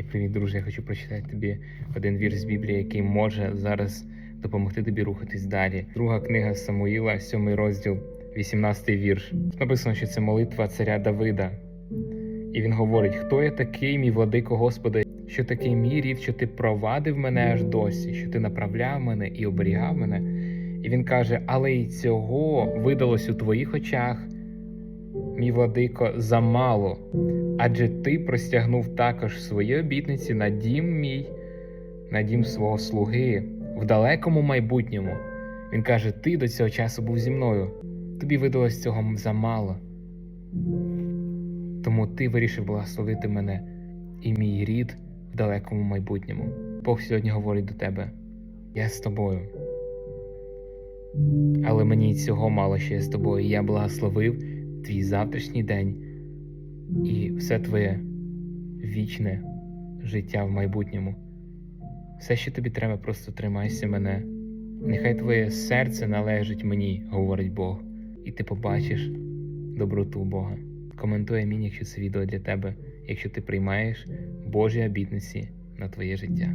Ей, привіт, друже. Я хочу прочитати тобі один вірш з Біблії, який може зараз допомогти тобі рухатись далі. Друга книга Самуїла, сьомий розділ, 18 вірш. Написано, що це молитва царя Давида. І він говорить: Хто я такий, мій владико Господи, що такий мій рід, що ти провадив мене аж досі, що ти направляв мене і оберігав мене. І він каже: Але й цього видалось у твоїх очах, мій владико, замало. Адже ти простягнув також свої обітниці на дім мій, на дім свого слуги в далекому майбутньому. Він каже: Ти до цього часу був зі мною. Тобі видалось цього замало. Тому ти вирішив благословити мене і мій рід в далекому майбутньому. Бог сьогодні говорить до тебе: Я з тобою. Але мені цього мало, що я з тобою. Я благословив твій завтрашній день і все твоє вічне життя в майбутньому. Все, що тобі треба, просто тримайся мене. Нехай твоє серце належить мені, говорить Бог, і ти побачиш доброту Бога. Коментуй амінь, якщо це відео для тебе, якщо ти приймаєш Божі обітниці на твоє життя.